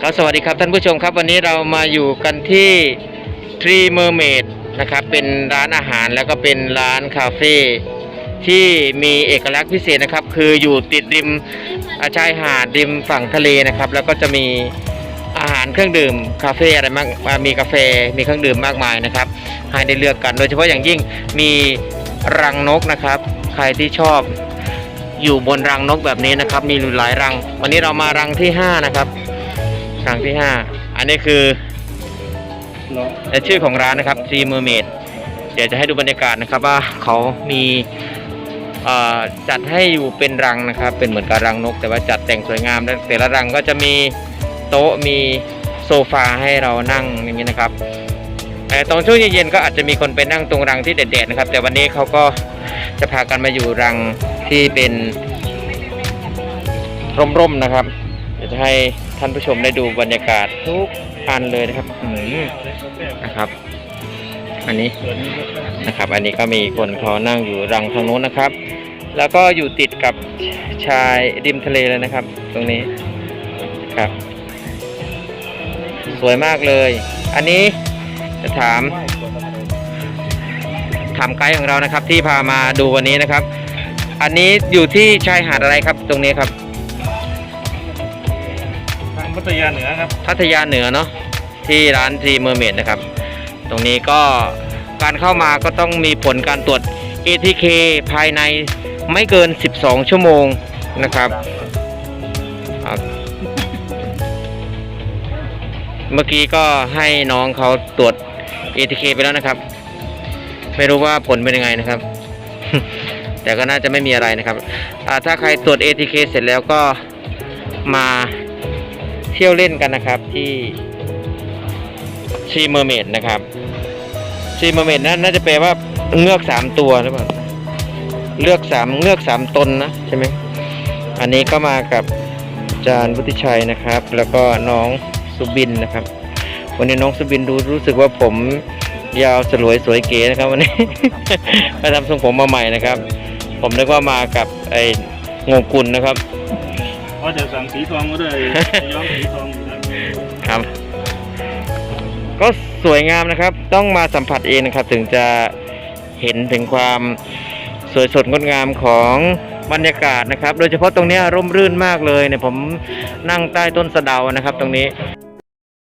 ครับสวัสดีครับท่านผู้ชมครับวันนี้เรามาอยู่กันที่ Tree Mermaid นะครับเป็นร้านอาหารแล้วก็เป็นร้านคาเฟ่ที่มีเอกลักษณ์พิเศษนะครับ คืออยู่ติดริมอาชายหาดริมฝั่งทะเลนะครับ แล้วก็จะมีอาหารเครื่องดื่มคาเฟ่อะไรมากมีกาแฟมีเครื่องดื่มมากมายนะครับให้ได้เลือกกัน โดยเฉพาะอย่างยิ่งมีรังนกนะครับ ใครที่ชอบ อยู่บนรังนกแบบนี้นะครับ มีหลายรัง วันนี้เรามารังที่ห้านะครับรังที่ห้าอันนี้คือชื่อของร้านนะครับ Sea Mermaid เดี๋ยวจะให้ดูบรรยากาศนะครับว่าเขามีจัดให้อยู่เป็นรังนะครับ เป็นเหมือนกับรังนก แต่ว่าจัดแต่งสวยงามแล้วแต่ละรังก็จะมีโต๊ะมีโซฟาให้เรานั่งอย่างนี้นะครับแต่ตอนช่วงเย็นๆก็อาจจะมีคนไปนั่งตรงรังที่เด็ดๆนะครับ แต่วันนี้เขาก็จะพากันมาอยู่รัง ที่เป็นร่มๆนะครับ เดี๋ยวจะให้ท่านผู้ชมได้ดูบรรยากาศทุกอันเลยนะครับอืมนะครับ อันนี้นะครับ อันนี้ก็มีคนเขานั่งอยู่รังทางโน้นนะครับ แล้วก็อยู่ติดกับชายริมทะเลเลยนะครับ ตรงนี้ครับ สวยมากเลย อันนี้จะถาม ถามไกด์ของเรานะครับ ที่พามาดูวันนี้นะครับ อันนี้อยู่ที่ชายหาดอะไรครับตรงนี้ครับ ทางพัทยาเหนือครับ พัทยาเหนือเนาะที่ร้านทีเมอร์เมดนะครับ ตรงนี้ก็การเข้ามาก็ต้องมีผลการตรวจ ATK ภายในไม่เกิน 12 ชั่วโมงนะครับอะเมื่อกี้ก็ให้น้องเขาตรวจ ATK ไปแล้วนะครับ ไม่รู้ว่าผลเป็นยังไงนะครับ แต่ก็น่าจะไม่มีอะไรนะครับถ้าใครตรวจ ATK เสร็จแล้วก็มาเที่ยวเล่นกันนะครับที่ชีเมอร์เมดนะครับชีเมอร์เมดนั่นน่าจะแปลว่าเงือกสามตัวหรือเปล่าเลือกสามเงือกสามตนนะใช่ไหมอันนี้ก็มากับอาจารย์วุฒิชัยนะครับ แล้วก็น้องสุบินนะครับ วันนี้น้องสุบินดูรู้สึกว่าผมยาวสลวยสวยเก๋นะครับวันนี้ไปทำทรงผมมาใหม่นะครับ ผมนึกว่ามากับไอ้งงกุลนะครับ ว่าจะสั่งสีทองก็ได้ ย้อมสีทองอยู่แล้วครับ ก็สวยงามนะครับ ต้องมาสัมผัสเองนะครับ ถึงจะเห็นถึงความสวยสดงดงามของบรรยากาศนะครับ โดยเฉพาะตรงเนี้ยร่มรื่นมากเลยเนี่ยผมนั่งใต้ต้นสะเดานะครับ ตรงนี้